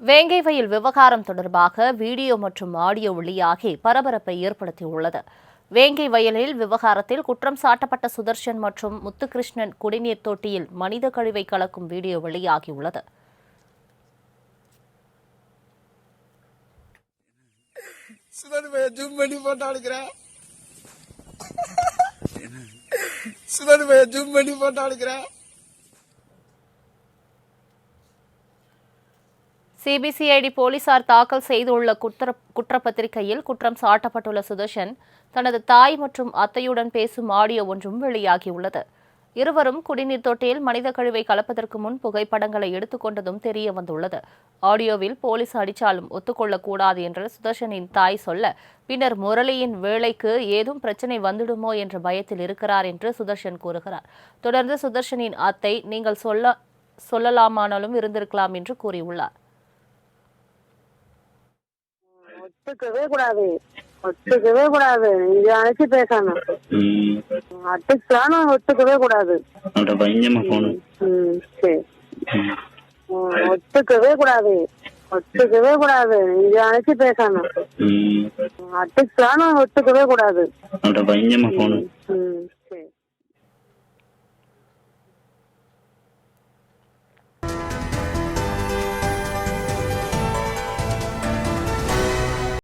வேங்கை வயல் விவகாரம் தொடர்பாக வீடியோ மற்றும் ஆடியோ வெளியாகி பரபரப்பை ஏற்படுத்தியுள்ளது. வேங்கை வயலில் விவகாரத்தில் குற்றம் சாட்டப்பட்ட சுதர்ஷன் மற்றும் முத்துகிருஷ்ணன் குடிநீர் தொட்டியில் மனித கழிவை கலக்கும் வீடியோ வெளியாகியுள்ளது. சுதன் பைய ஜூம் பண்ணி போட்டோ எடுக்கிறேன் சுதன் பைய ஜூம் பண்ணி போட்டோ எடுக்கிறேன் சிபிசிஐடி போலீசார் தாக்கல் செய்துள்ள குற்ற குற்றப்பத்திரிகையில் குற்றம் சாட்டப்பட்டுள்ள சுதர்ஷன் தனது தாய் மற்றும் அத்தையுடன் பேசும் ஆடியோ ஒன்றும் வெளியாகியுள்ளது. இருவரும் குடிநீர் தொட்டியில் மனித கழிவை கலப்பதற்கு முன் புகைப்படங்களை எடுத்துக்கொண்டதும் தெரிய வந்துள்ளது. ஆடியோவில் போலீஸ் அடிச்சாலும் ஒத்துக்கொள்ளக்கூடாது என்று சுதர்ஷனின் தாய் சொல்ல பின்னர் முரளியின் வேலைக்கு ஏதும் பிரச்சனை வந்துடுமோ என்ற பயத்தில் இருக்கிறார் என்று சுதர்ஷன் கூறுகிறார். தொடர்ந்து சுதர்ஷனின் அத்தை நீங்கள் சொல்ல சொல்லலாமானாலும் இருந்திருக்கலாம் என்று கூறியுள்ளார். ஒத்துக்கவே கூடாது. ஒத்துக்கவே கூடாது. இங்க அழைச்சி பேசணும். அட்டுச்சாலும் ஒத்துக்கவே கூடாது. சரி. ஒத்துக்கவே கூடாது. ஒத்துக்கவே கூடாது. இங்க அழைச்சி பேசணும். அட்டுச்சாலும் ஒத்துக்கவே கூடாது.